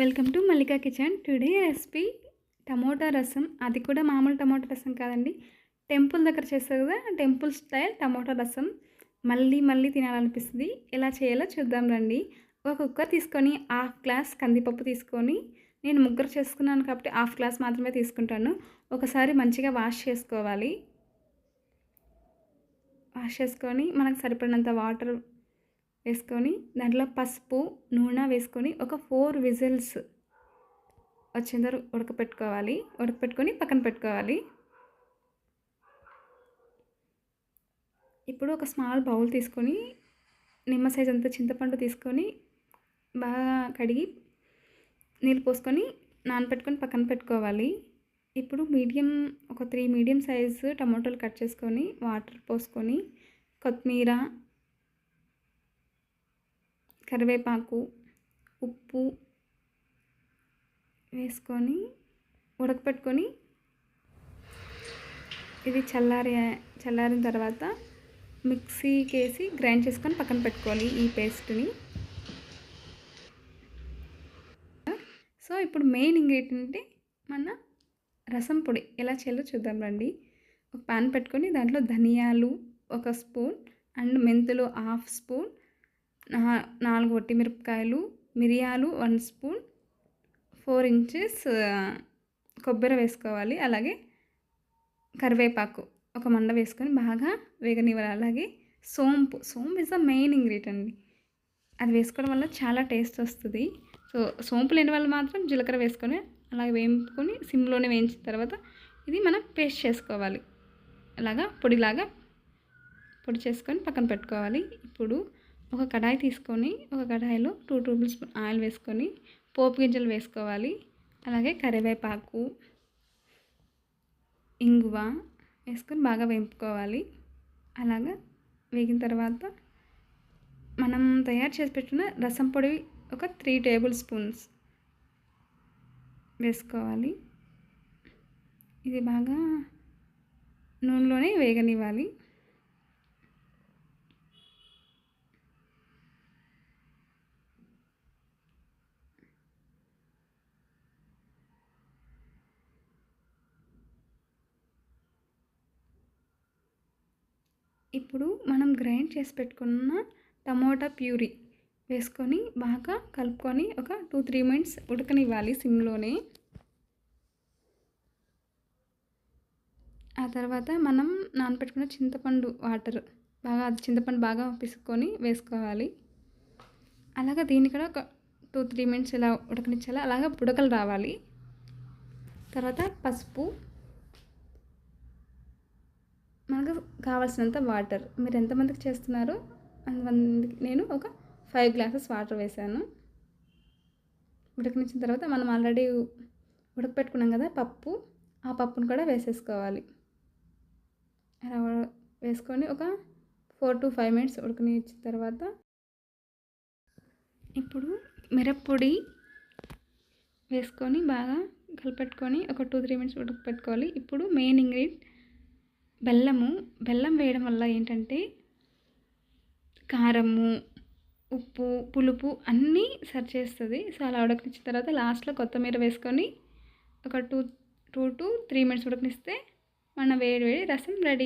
Welcome to Mallika kitchen. Today recipe tomato rasam. అది కూడా మామూలు టమోటా రసం కాదండి. టెంపుల్ దగ్గర చేస్తారు కదా టెంపుల్ స్టైల్ టమోటా రసం. మళ్ళీ మళ్ళీ తినాలనిపిస్తుంది. ఎలా చేయాలో చూద్దాం రండి. ఒక కుక్కర్ తీసుకొని హాఫ్ గ్లాస్ కందిపప్పు తీసుకొని నేను ముగ్గురు చేసుకున్నాను కాబట్టి హాఫ్ గ్లాస్ మాత్రమే తీసుకుంటాను. ఒకసారి మంచిగా వాష్ చేసుకోవాలి. వాష్ చేసుకొని మనకు సరిపడినంత వాటర్ వేసుకొని దాంట్లో పసుపు నూనె వేసుకొని ఒక ఫోర్ విజిల్స్ వచ్చేందరు ఉడకపెట్టుకోవాలి. ఉడకపెట్టుకొని పక్కన పెట్టుకోవాలి. ఇప్పుడు ఒక స్మాల్ బౌల్ తీసుకొని నిమ్మ సైజ్ అంత చింతపండు తీసుకొని బాగా కడిగి నీళ్ళు పోసుకొని నానపెట్టుకొని పక్కన పెట్టుకోవాలి. ఇప్పుడు మీడియం ఒక త్రీ మీడియం సైజు టమాటోలు కట్ చేసుకొని వాటర్ పోసుకొని కొత్తిమీర కరివేపాకు ఉప్పు వేసుకొని ఉడకపెట్టుకొని ఇది చల్లారి చల్లారిన తర్వాత మిక్సీకి వేసి గ్రైండ్ చేసుకొని పక్కన పెట్టుకోవాలి ఈ పేస్ట్ని. సో ఇప్పుడు మెయిన్ ఇంగ్రీడియంట్ మన రసం పొడి ఎలా చేయాలో చూద్దాం రండి. ఒక పాన్ పెట్టుకొని దాంట్లో ధనియాలు ఒక స్పూన్ అండ్ మెంతులు హాఫ్ స్పూన్ నాలుగు వట్టి మిరపకాయలు మిరియాలు వన్ స్పూన్ ఫోర్ ఇంచెస్ కొబ్బరి వేసుకోవాలి. అలాగే కరివేపాకు ఒక మండ వేసుకొని బాగా వేగనివ్వాలి. అలాగే సోంపు సోంపు ఇస్ ద మెయిన్ ఇంగ్రీడియంట్ అండి. అది వేసుకోవడం వల్ల చాలా టేస్ట్ వస్తుంది. సో సోంపు లేని వాళ్ళు మాత్రం జీలకర్ర వేసుకొని అలాగే వేయించుకొని సిమ్లోనే వేయించిన తర్వాత ఇది మనం పేస్ట్ చేసుకోవాలి. అలాగా పొడిలాగా పొడి చేసుకొని పక్కన పెట్టుకోవాలి. ఇప్పుడు ఒక కడాయి తీసుకొని ఒక కడాయిలో టూ టేబుల్ స్పూన్ ఆయిల్ వేసుకొని పోపు గింజలు వేసుకోవాలి. అలాగే కరివేపాకు ఇంగువ వేసుకొని బాగా వేపుకోవాలి. అలాగా వేగిన తర్వాత మనం తయారు చేసి పెట్టిన రసం పొడి ఒక త్రీ టేబుల్ స్పూన్స్ వేసుకోవాలి. ఇది బాగా నూనెలోనే వేగనివ్వాలి. ఇప్పుడు మనం గ్రైండ్ చేసి పెట్టుకున్న టమోటా ప్యూరీ వేసుకొని బాగా కలుపుకొని ఒక టూ త్రీ మినిట్స్ ఉడకనివ్వాలి సిమ్లోనే. ఆ తర్వాత మనం నానపెట్టుకున్న చింతపండు వాటర్ బాగా అది చింతపండు బాగా పిసుకొని వేసుకోవాలి. అలాగా దీన్ని కూడా ఒక టూ త్రీ మినిట్స్ ఇలా ఉడకనిచ్చాలి అలాగా బుడకలు రావాలి. తర్వాత పసుపు మనకు కావాల్సినంత వాటర్. మీరు ఎంతమందికి చేస్తున్నారో? అంతమందికి నేను ఒక ఫైవ్ గ్లాసెస్ వాటర్ వేసాను ఉడకనిచ్చిన తర్వాత మనం ఆల్రెడీ ఉడకపెట్టుకున్నాం కదా పప్పు. ఆ పప్పును కూడా వేసేసుకోవాలి. అలా వేసుకొని ఒక ఫోర్ టు ఫైవ్ మినిట్స్ ఉడకనిచ్చిన తర్వాత ఇప్పుడు మిరప్పొడి వేసుకొని బాగా కలిపెట్టుకొని ఒక టూ త్రీ మినిట్స్ ఉడకపెట్టుకోవాలి. ఇప్పుడు మెయిన్ ఇంగ్రీడియంట్ బెల్లము బెల్లం వేయడం వల్ల ఏంటంటే కారము ఉప్పు పులుపు అన్నీ సరి చేస్తుంది. సో అలా ఉడకనిచ్చిన తర్వాత లాస్ట్లో కొత్తిమీర వేసుకొని ఒక two two to three minutes ఉడకనిస్తే మన వేడి వేడి రసం రెడీ